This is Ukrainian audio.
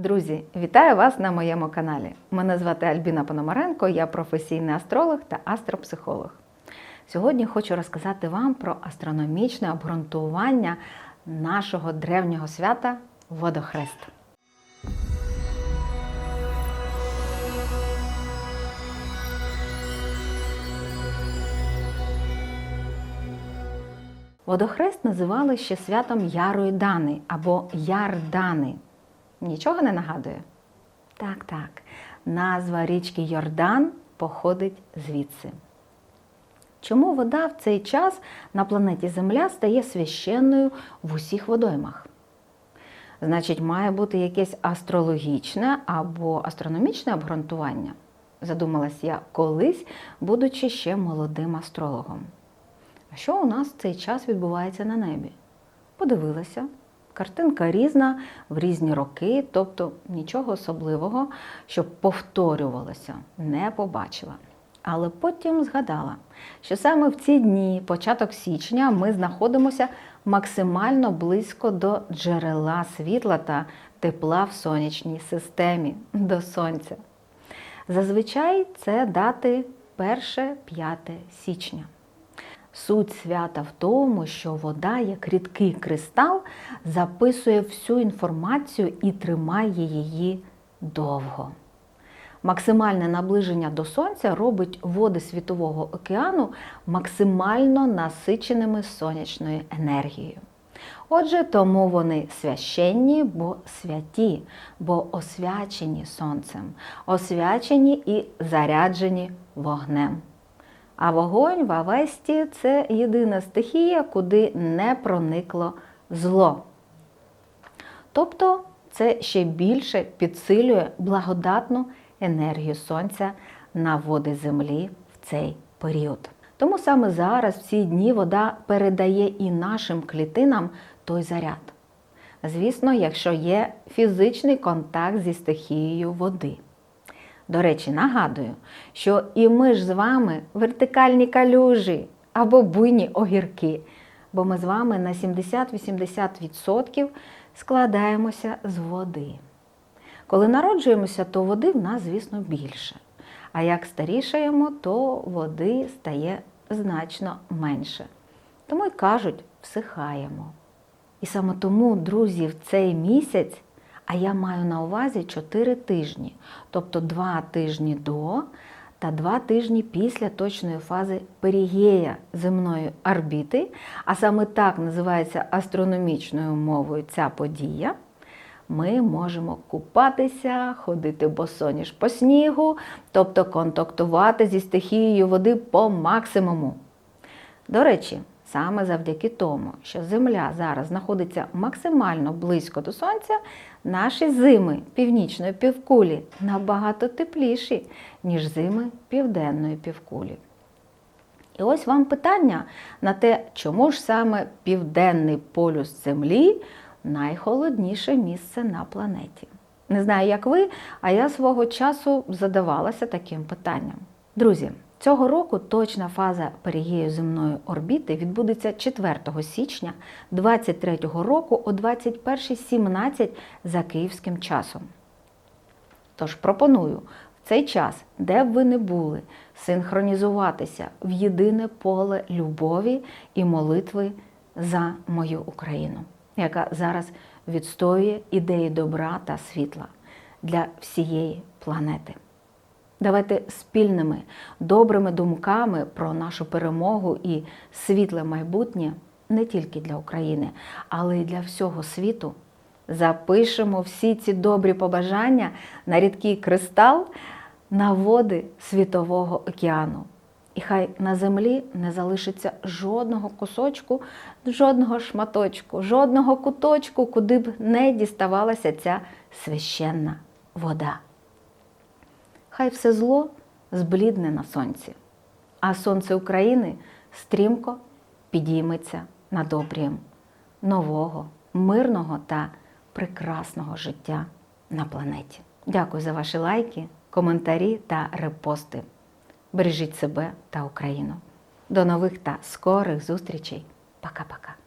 Друзі, вітаю вас на моєму каналі. Мене звати Альбіна Пономаренко, я професійний астролог та астропсихолог. Сьогодні хочу розказати вам про астрономічне обґрунтування нашого древнього свята Водохрест. Водохрест називали ще святом Ярої Дани або Ярдани. Нічого не нагадує? Так, так. Назва річки Йордан походить звідси. Чому вода в цей час на планеті Земля стає священною в усіх водоймах? Значить, має бути якесь астрологічне або астрономічне обґрунтування, задумалась я колись, будучи ще молодим астрологом. А що у нас в цей час відбувається на небі? Подивилася. Картинка різна в різні роки, тобто нічого особливого, щоб повторювалося, не побачила. Але потім згадала, що саме в ці дні, початок січня, ми знаходимося максимально близько до джерела світла та тепла в сонячній системі до сонця. Зазвичай це дати 1-5 січня. Суть свята в тому, що вода, як рідкий кристал, записує всю інформацію і тримає її довго. Максимальне наближення до Сонця робить води Світового океану максимально насиченими сонячною енергією. Отже, тому вони священні, бо святі, бо освячені сонцем, освячені і заряджені вогнем. А вогонь в Авесті це єдина стихія, куди не проникло зло. Тобто це ще більше підсилює благодатну енергію сонця на води землі в цей період. Тому саме зараз, в ці дні, вода передає і нашим клітинам той заряд. Звісно, якщо є фізичний контакт зі стихією води. До речі, нагадую, що і ми ж з вами вертикальні калюжі або буйні огірки, бо ми з вами на 70-80% складаємося з води. Коли народжуємося, то води в нас, звісно, більше. А як старішаємо, то води стає значно менше. Тому й кажуть, всихаємо. І саме тому, друзі, в цей місяць, а я маю на увазі 4 тижні, тобто 2 тижні до та 2 тижні після точної фази перігея земної орбіти, а саме так називається астрономічною мовою ця подія. Ми можемо купатися, ходити босоніж по снігу, тобто контактувати зі стихією води по максимуму. До речі, саме завдяки тому, що Земля зараз знаходиться максимально близько до Сонця, наші зими північної півкулі набагато тепліші, ніж зими південної півкулі. І ось вам питання на те, чому ж саме південний полюс Землі найхолодніше місце на планеті. Не знаю, як ви, а я свого часу задавалася таким питанням. Друзі, цього року точна фаза перігею земної орбіти відбудеться 4 січня 2023 року о 21.17 за київським часом. Тож пропоную в цей час, де б ви не були, синхронізуватися в єдине поле любові і молитви за мою Україну яка зараз відстоює ідеї добра та світла для всієї планети. Давайте спільними добрими думками про нашу перемогу і світле майбутнє не тільки для України, але й для всього світу. Запишемо всі ці добрі побажання на рідкий кристал на води Світового океану. І хай на землі не залишиться жодного кусочку, жодного шматочку, жодного куточку, куди б не діставалася ця священна вода. Хай все зло зблідне на сонці, а сонце України стрімко підійметься над обрієм нового, мирного та прекрасного життя на планеті. Дякую за ваші лайки, коментарі та репости. Бережіть себе та Україну. До нових та скорих зустрічей. Пока-пока.